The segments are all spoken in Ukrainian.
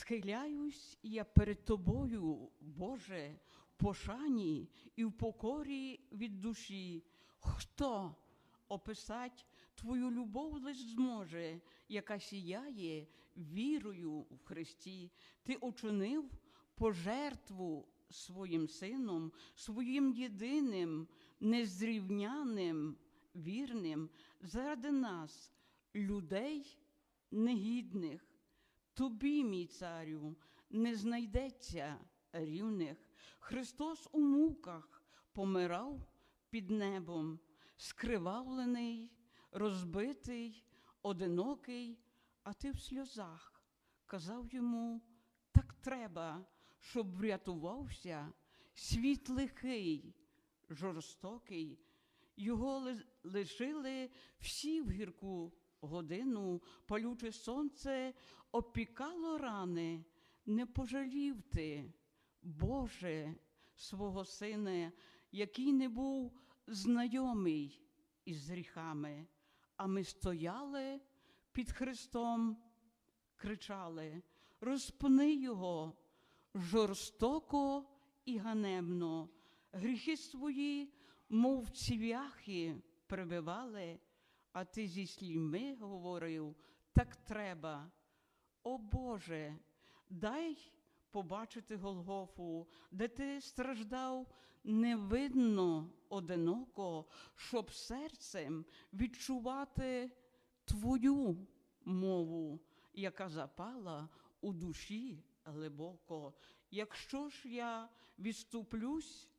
Схиляюсь я перед тобою, Боже, в пошані і в покорі від душі. Хто описать твою любов лиш зможе, яка сіяє вірою в Христі? Ти учинив пожертву своїм сином, своїм єдиним, незрівняним, вірним, заради нас, людей негідних. Тобі, мій царю, не знайдеться рівних. Христос у муках помирав під небом, скривавлений, розбитий, одинокий, а ти в сльозах казав йому, так треба, щоб врятувався світ лихий, жорстокий. Його лишили всі в гірку годину, палюче сонце опікало рани, не пожалів ти, Боже, свого сина, який не був знайомий із гріхами, а ми стояли під Христом, кричали: розпни його жорстоко і ганебно, гріхи свої, мов цвяхи, прибивали, а ти зі слізьми говорив, так треба. О Боже, дай побачити Голгофу, де ти страждав невидно, одиноко, щоб серцем відчувати твою мову, яка запала у душі глибоко. Якщо ж я відступлюсь,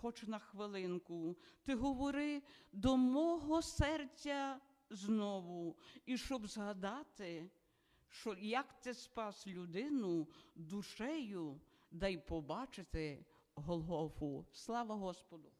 хоч на хвилинку, ти говори до мого серця знову, і щоб згадати, що як ти спас людину душею, дай побачити Голгофу. Слава Господу!